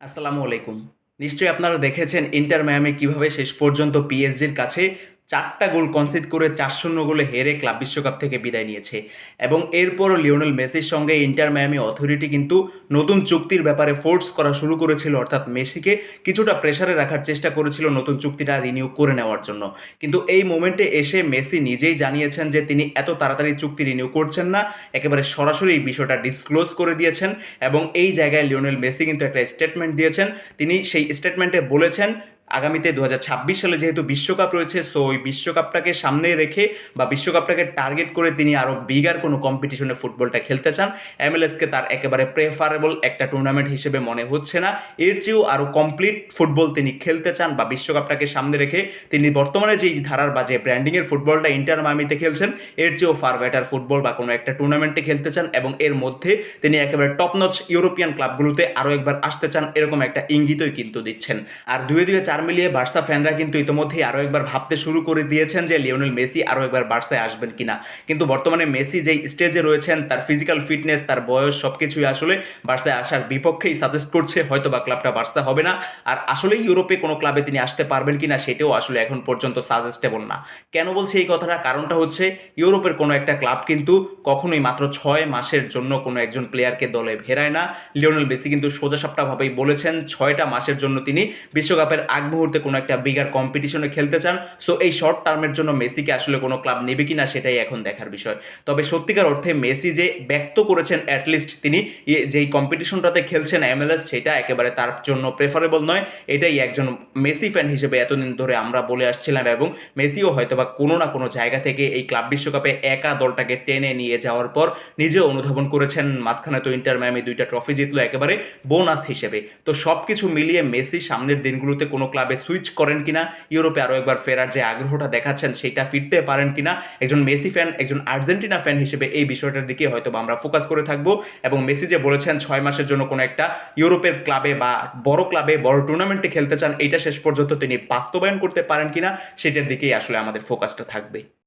আসসালামু আলাইকুম। নিশ্চয়ই আপনারা দেখেছেন ইন্টার মায়ামি কীভাবে শেষ পর্যন্ত পিএসজির কাছে চারটা গোল কনসিড করে চার শূন্য গোলে হেরে ক্লাব বিশ্বকাপ থেকে বিদায় নিয়েছে। এবং এরপরও লিওনেল মেসির সঙ্গে ইন্টার মায়ামি অথরিটি কিন্তু নতুন চুক্তির ব্যাপারে ফোর্স করা শুরু করেছিল, অর্থাৎ মেসিকে কিছুটা প্রেসারে রাখার চেষ্টা করেছিল নতুন চুক্তিটা রিনিউ করে নেওয়ার জন্য। কিন্তু এই মোমেন্টে এসে মেসি নিজেই জানিয়েছেন যে তিনি এত তাড়াতাড়ি চুক্তি রিনিউ করছেন না, একেবারে সরাসরি এই বিষয়টা ডিসক্লোজ করে দিয়েছেন। এবং এই জায়গায় লিওনেল মেসি কিন্তু একটা স্টেটমেন্ট দিয়েছেন। তিনি সেই স্টেটমেন্টে বলেছেন আগামীতে দু হাজার ছাব্বিশ সালে যেহেতু বিশ্বকাপ রয়েছে সো ওই বিশ্বকাপটাকে সামনে রেখে বা বিশ্বকাপটাকে টার্গেট করে তিনি আরও বিগার কোনো কম্পিটিশনে ফুটবলটা খেলতে চান। এমএলএসকে তার একেবারে প্রেফারেবল একটা টুর্নামেন্ট হিসেবে মনে হচ্ছে না। এর চেয়েও আরও কমপ্লিট ফুটবল তিনি খেলতে চান বা বিশ্বকাপটাকে সামনে রেখে তিনি বর্তমানে যেই ধারার বা যে ব্র্যান্ডিংয়ের ফুটবলটা ইন্টার মামিতে খেলছেন, এর চেয়েও ফার বেটার ফুটবল বা কোনো একটা টুর্নামেন্টে খেলতে চান এবং এর মধ্যে তিনি একেবারে টপ নচ ইউরোপিয়ান ক্লাবগুলোতে আরও একবার আসতে চান, এরকম একটা ইঙ্গিতই কিন্তু দিচ্ছেন। আর দুয়ে দুয়ে মিলিয়ে বার্সা ফ্যানরা কিন্তু ইতিমধ্যেই আরও একবার ভাবতে শুরু করে দিয়েছেন যে লিওনেল মেসি আরও একবার বার্সায় আসবেন কিনা। কিন্তু বর্তমানে মেসি যেই স্টেজে রয়েছেন, তার ফিজিক্যাল ফিটনেস তার বয়স সব কিছুই আসলে বার্সায় আসার বিপক্ষেই সাজেস্ট করছে হয়তো বা ক্লাবটা বার্সা হবে না। আর আসলেই ইউরোপে কোনো ক্লাবে তিনি আসতে পারবেন কিনা সেটাও আসলে এখন পর্যন্ত সাজেস্টেবল না। কেন বলছি এই কথাটা? কারণটা হচ্ছে ইউরোপের কোনো একটা ক্লাব কিন্তু কখনোই মাত্র ছয় মাসের জন্য কোনো একজন প্লেয়ারকে দলে ভেরায় না। লিওনেল মেসি কিন্তু সোজাসাপটাভাবেই বলেছেন, ছয়টা মাসের জন্য তিনি বিশ্বকাপের আগ মুহূর্তে কোনো একটা বিগার কম্পিটিশনে খেলতে চান সো এই শর্ট টার্মের জন্য মেসিকে আসলে কোনো ক্লাব নেবে কিনা সেটাই এখন দেখার বিষয়। তবে সত্যিকার অর্থে মেসি যে ব্যক্ত করেছেন অ্যাটলিস্ট তিনি ইয়ে যেই কম্পিটিশনটাতে খেলছেন এমএলএস সেটা একেবারে তার জন্য প্রেফারেবল নয়। এটাই একজন মেসি ফ্যান হিসেবে এতদিন ধরে আমরা বলে আসছিলাম এবং মেসিও হয়তো বা কোনো না কোনো জায়গা থেকে এই ক্লাব বিশ্বকাপে একা দলটাকে টেনে নিয়ে যাওয়ার পর নিজেও অনুধাবন করেছেন। মাঝখানে তো ইন্টার ম্যামি দুইটা ট্রফি জিতলো একেবারে বোনাস হিসেবে। তো সব কিছু মিলিয়ে মেসি সামনের দিনগুলোতে কোনো ক্লাবে সুইচ করেন কিনা, ইউরোপে আরও একবার ফেরার যে আগ্রহটা দেখাচ্ছেন, সেটা ফিরতে পারেন কিনা, একজন মেসি ফ্যান একজন আর্জেন্টিনা ফ্যান হিসেবে এই বিষয়টার দিকে হয়তো আমরা ফোকাস করে থাকব। এবং মেসি যে বলেছেন, ছয় মাসের জন্য কোনো একটা ইউরোপের ক্লাবে বা বড় ক্লাবে, বড় টুর্নামেন্টে খেলতে চান, এইটা শেষ পর্যন্ত তিনি বাস্তবায়ন করতে পারেন কিনা, সেটার দিকেই আসলে আমাদের ফোকাসটা থাকবে।